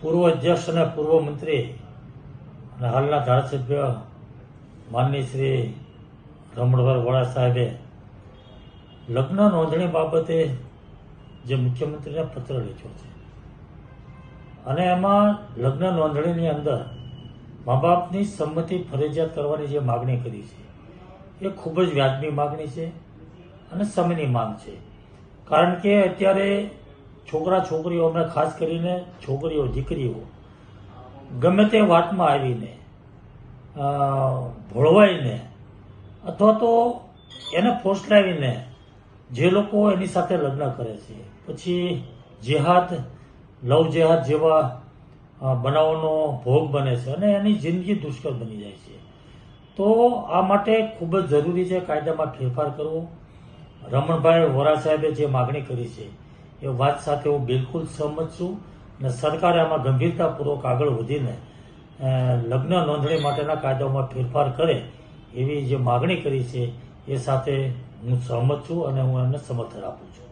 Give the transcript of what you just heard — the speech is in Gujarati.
પૂર્વ અધ્યક્ષ અને પૂર્વ મંત્રી અને હાલના ધારાસભ્ય માનની શ્રી રમણભાઈ વડા સાહેબે લગ્ન નોંધણી બાબતે જે મુખ્યમંત્રીને પત્ર લખ્યો છે. અને એમાં લગ્ન નોંધણીની અંદર મા બાપની સંમતિ ફરજિયાત કરવાની જે માગણી કરી છે, એ ખૂબ જ વ્યાજબી માગણી છે અને સમયની માંગ છે. કારણ કે અત્યારે છોકરા છોકરીઓને, ખાસ કરીને છોકરીઓ, દીકરીઓ, ગમે તે વાતમાં આવીને ભોળવાઈને અથવા તો એને ફોસલાવીને જે લોકો એની સાથે લગ્ન કરે છે. પછી જેહાદ, લવ જેહાદ જેવા બનાવોનો ભોગ બને છે અને એની જિંદગી દુષ્કર બની જાય છે. તો આ માટે ખૂબ જ જરૂરી છે કાયદામાં ફેરફાર કરવો. રમણભાઈ વોરા સાહેબે જે માગણી કરી છે એ વાત સાથે હું બિલકુલ સહમત છું અને સરકારે આમાં ગંભીરતાપૂર્વક આગળ વધીને લગ્ન નોંધણી માટેના કાયદાઓમાં ફેરફાર કરે એવી જે માગણી કરી છે એ સાથે હું સહમત છું અને હું એમને સમર્થન આપું છું.